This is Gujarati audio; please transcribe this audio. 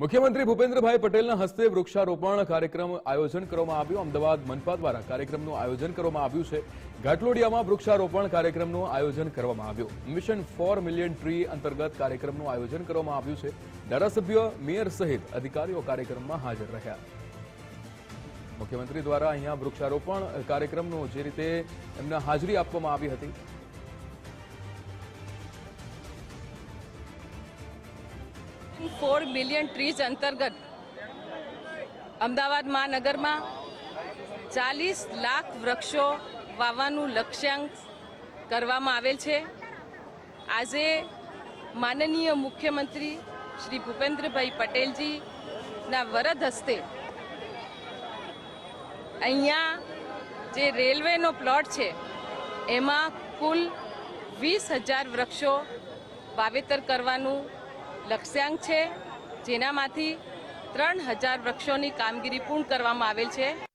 મુખ્યમંત્રી ભૂપેન્દ્રભાઈ પટેલના હસ્તે વૃક્ષારોપણ કાર્યક્રમ આયોજન કરવામાં આવ્યું. અમદાવાદ મનપા દ્વારા કાર્યક્રમનું આયોજન કરવામાં આવ્યું છે. ઘાટલોડિયામાં વૃક્ષારોપણ કાર્યક્રમનું આયોજન કરવામાં આવ્યું. મિશન ફોર મિલિયન ટ્રી અંતર્ગત કાર્યક્રમનું આયોજન કરવામાં આવ્યું છે. ધારાસભ્ય, મેયર સહિત અધિકારીઓ કાર્યક્રમમાં હાજર રહ્યા. મુખ્યમંત્રી દ્વારા અહીંયા વૃક્ષારોપણ કાર્યક્રમનું જે રીતે એમને હાજરી આપવામાં આવી હતી ફોર મિલિયન ટ્રીઝ અંતર્ગત અમદાવાદ મહાનગરમાં ચાલીસ લાખ વૃક્ષો વાવવાનું લક્ષ્યાંક કરવામાં આવેલ છે. આજે માનનીય મુખ્યમંત્રી શ્રી ભૂપેન્દ્રભાઈ પટેલજીના વરદ હસ્તે અહીંયા જે રેલવેનો પ્લોટ છે, એમાં કુલ વીસ હજાર વૃક્ષો વાવેતર કરવાનું લક્ષ્યાંક છે જેનામાંથી ત્રણ હજાર વૃક્ષોની કામગીરી પૂર્ણ કરવામાં આવેલ છે.